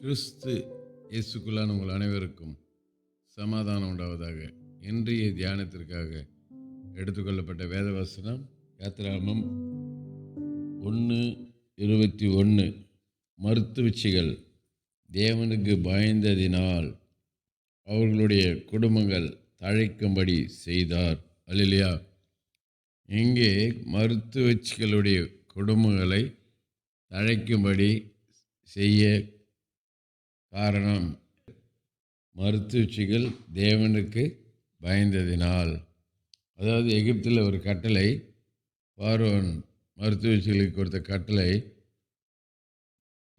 கிறிஸ்து இயேசுக்குள்ளான உங்கள் அனைவருக்கும் சமாதானம் உண்டாவதாக இன்றைய தியானத்திற்காக எடுத்துக்கொள்ளப்பட்ட வேதவாசனம் யாத்திராமம் ஒன்று இருபத்தி ஒன்று மருத்துவச்சிகள் தேவனுக்கு பயந்ததினால் அவர்களுடைய குடும்பங்கள் தழைக்கும்படி செய்தார். அல்லையா இங்கே மருத்துவச்சிகளுடைய குடும்பங்களை தழைக்கும்படி செய்ய காரணம் மருத்துவச்சிகள் தேவனுக்கு பயந்ததினால். அதாவது எகிப்தில் ஒரு கட்டளை பார்வன் மருத்துவச்சிகளுக்கு கொடுத்த கட்டளை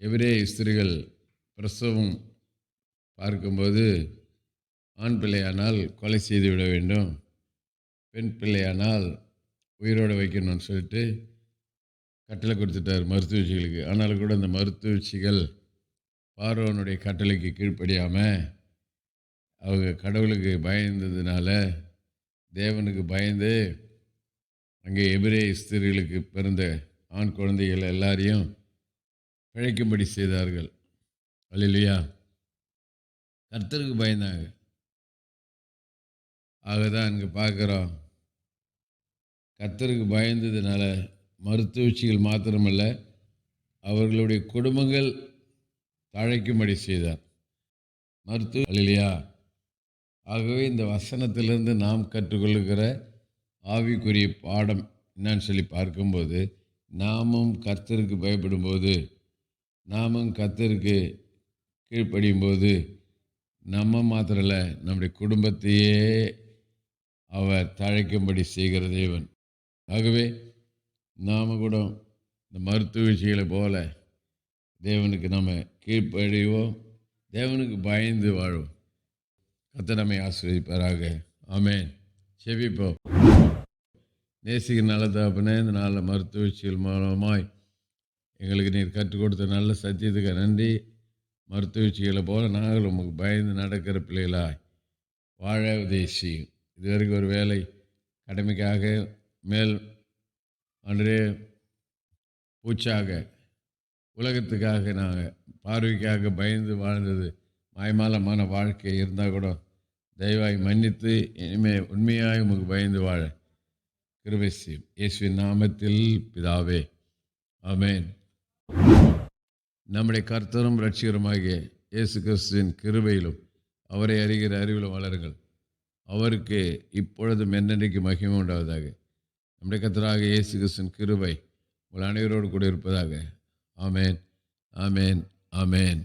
எவரே ஸ்திரிகள் பிரசவம் பார்க்கும்போது ஆண் பிள்ளையானால் கொலை செய்து விட வேண்டும் பெண் பிள்ளையானால் உயிரோடு வைக்கணும்னு சொல்லிட்டு கட்டளை கொடுத்துட்டார் மருத்துவச்சிகளுக்கு. ஆனாலும் கூட அந்த மருத்துவச்சிகள் பார்வனுடைய கட்டளைக்கு கீழ்ப்படியாமல் அவங்க கடவுளுக்கு பயந்ததுனால தேவனுக்கு பயந்து அங்கே எபிரே ஸ்திரீகளுக்கு பிறந்த ஆண் குழந்தைகள் எல்லாரையும் பிழைக்கும்படி செய்தார்கள். அல்லையா கர்த்தருக்கு பயந்தாங்க. ஆக தான் இங்கே பார்க்குறோம். கர்த்தருக்கு பயந்ததுனால மருத்துவச்சிகள் மாத்திரமல்ல அவர்களுடைய குடும்பங்கள் தழைக்கும்படி செய்தார். மருத்துவ இல்லையா ஆகவே இந்த வசனத்திலிருந்து நாம் கற்றுக்கொள்ளுகிற ஆவிக்குரிய பாடம் என்னன்னு சொல்லி பார்க்கும்போது நாமும் கர்த்தருக்கு பயப்படும்போது நாமும் கர்த்தருக்கு கீழ்ப்படியும் போது நம்ம மாத்திரம் இல்லை நம்முடைய குடும்பத்தையே அவர் தழைக்கும்படி செய்கிற தேவன். ஆகவே நாம் கூட இந்த மருத்துவ விஷயங்களை போல தேவனுக்கு நம்ம கீழ்ப்படிவோம். தேவனுக்கு பயந்து வாழ்வோம். கத்த நம்மை ஆசிரியப்பாராக ஆமேன். செவிப்போம் நேசிக்க நல்ல தாப்பினே இந்த நாளில் மருத்துவ விஷயங்கள் மூலமாய் எங்களுக்கு நீர் கற்றுக் கொடுத்த நல்ல சத்தியத்துக்கு நன்றி. மருத்துவ விஷயங்களை போல நாங்கள் உமக்கு பயந்து நடக்கிற பிள்ளைகளாய் வாழ உதேசி இதுவரைக்கும் ஒரு வேலை கடமைக்காக மேல் அன்றே பூச்சாக உலகத்துக்காக நாங்கள் பார்வைக்காக பயந்து வாழ்ந்தது மாயமாலமான வாழ்க்கை இருந்தால் கூட தயவாய் மன்னித்து இனிமே உண்மையாய் உமக்கு பயந்து வாழ கிருபை செய்யும். இயேசுவின் நாமத்தில் பிதாவே ஆமேன். நம்முடைய கர்த்தரும் ரட்சிகருமாகிய இயேசு கிறிஸ்துவின் கிருபையிலும் அவரை அறிகிற அறிவிலும் வளருங்கள். அவருக்கு இப்பொழுதும் என்னென்றைக்கு மகிமை உண்டாவதாக. நம்முடைய கத்தராக இயேசு கிறிஸ்துவின் கிருபை உங்கள் அனைவரோடு கூட இருப்பதாக ஆமேன் ஆமேன் ஆமேன்